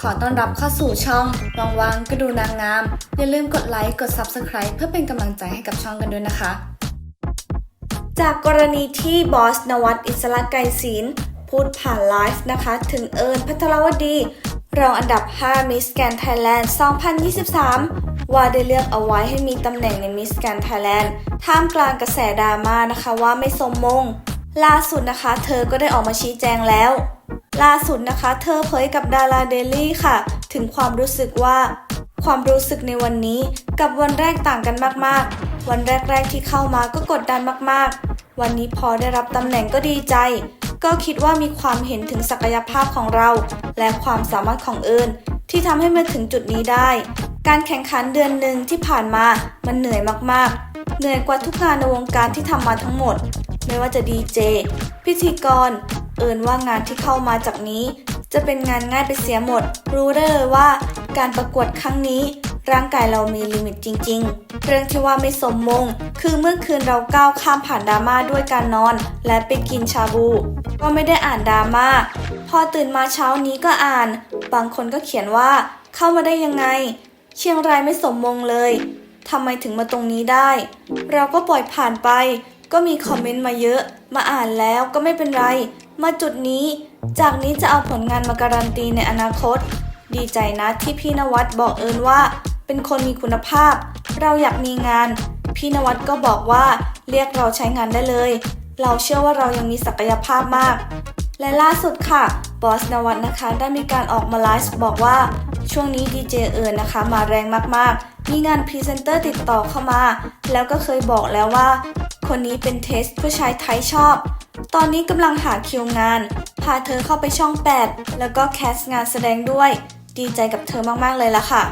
ขอต้อนรับเข้าสู่ช่องว่างๆก็ดูนางงาม อย่าลืมกดไลค์กด Subscribe เพื่อเป็นกำลังใจให้กับช่องกันด้วยนะคะ จากกรณีที่บอสนวัตอิสระไกรศิลพูดผ่านไลฟ์นะคะ ถึงเอิญพัทรวดีรองอันดับ 5 Miss Grand Thailand 2023 ว่าได้เลือกเอาไว้ให้มีตำแหน่งใน Miss Grand Thailand ท่ามกลางกระแสดราม่านะคะว่าไม่สมมง ล่าสุดนะคะ เธอก็ได้ออกมาชี้แจงแล้ว ล่าสุดนะคะ เธอเผยกับดาราเดลี่ค่ะ ถึงความรู้สึกว่า ความรู้สึกในวันนี้กับวันแรกต่างกันมากๆ วันแรก ๆ ที่เข้ามาก็กดดันมากๆ วันนี้พอได้รับตำแหน่งก็ดีใจ ก็คิดว่ามีความเห็นถึงศักยภาพของเรา และความสามารถของเอิญที่ทำให้มาถึงจุดนี้ได้ การแข่งขันเดือนหนึ่งที่ผ่านมามันเหนื่อยมากๆ เหนื่อยกว่าทุกงานในวงการที่ทำมาทั้งหมด ไม่ว่าจะดีเจพิธีกร เอิญว่างานที่เข้ามาจากนี้ จะเป็นงานง่ายไปเสียหมด รู้ได้เลยว่า การประกวดครั้งนี้ ร่างกายเรามีลิมิตจริง ๆ เรื่องที่ว่าไม่สมมง คือเมื่อคืนเราก้าวข้ามผ่านดราม่าด้วยการนอน และไปกินชาบู ก็ไม่ได้อ่านดราม่าพอตื่นมาเช้านี้ก็อ่าน บางคนก็เขียนว่า เข้ามาได้ยังไง เชียงรายไม่สมมงเลยทำไมถึงมาตรงนี้ได้ เราก็ปล่อยผ่านไป ก็มีคอมเมนต์มาเยอะ มาอ่านแล้วก็ไม่เป็นไร มาจุดนี้ จากนี้จะเอาผลงานมาการันตีในอนาคต ดีใจนะที่พี่นวัดบอกเอิญว่า เป็นคนมีคุณภาพ เราอยากมีงาน พี่นวัดก็บอกว่าเรียกเราใช้งานได้เลย เราเชื่อว่าเรายังมีศักยภาพมาก และล่าสุดค่ะบอสนวัตนะคะได้มีการออกมาไลฟ์บอกว่า ช่วงนี้ดีเจเอิญนะคะ มาแรงมากๆ มีงานพรีเซนเตอร์ติดต่อเข้ามา แล้วก็เคยบอกแล้วว่า คนนี้เป็นเทสผู้ชายไทยชอบ ตอนนี้กำลังหาคิวงาน พาเธอเข้าไปช่อง 8 แล้วก็แคสงานแสดงด้วย ดีใจกับเธอมากๆเลยล่ะค่ะ